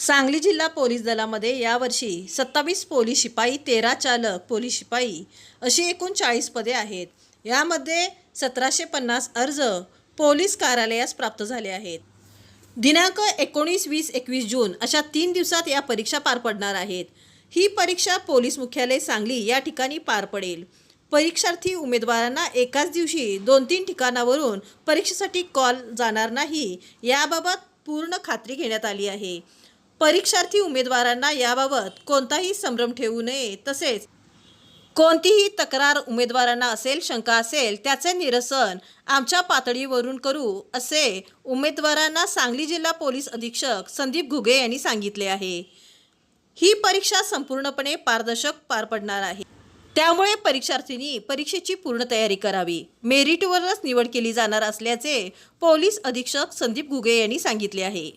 सांगली जिल्हा पोलीस दलामध्ये यावर्षी सत्तावीस पोलीस शिपाई तेरा चालक पोलीस शिपाई अशी एकूण चाळीस पदे आहेत. यामध्ये सतराशे पन्नास अर्ज पोलीस कार्यालयास प्राप्त झाले आहेत. दिनांक एकोणीस वीस एकवीस जून अशा तीन दिवसात या परीक्षा पार पडणार आहेत. ही परीक्षा पोलीस मुख्यालय सांगली या ठिकाणी पार पडेल. परीक्षार्थी उमेदवारांना एकाच दिवशी दोन तीन ठिकाणावरून परीक्षेसाठी कॉल जाणार नाही याबाबत पूर्ण खात्री घेण्यात आली आहे. परीक्षार्थी उमेदवारांना याबाबत कोणताही संभ्रम ठेवू नये. तसेच कोणतीही तक्रार उमेदवारांना असेल शंका असेल त्याचे निरसन आमच्या पातळीवरून करू असे उमेदवारांना सांगली जिल्हा पोलीस अधीक्षक संदीप घुगे यांनी सांगितले आहे. ही परीक्षा संपूर्णपणे पारदर्शक पार पडणार आहे. त्यामुळे परीक्षार्थींनी परीक्षेची पूर्ण तयारी करावी. मेरिटवरच निवड केली जाणार असल्याचे पोलीस अधीक्षक संदीप घुगे यांनी सांगितले आहे.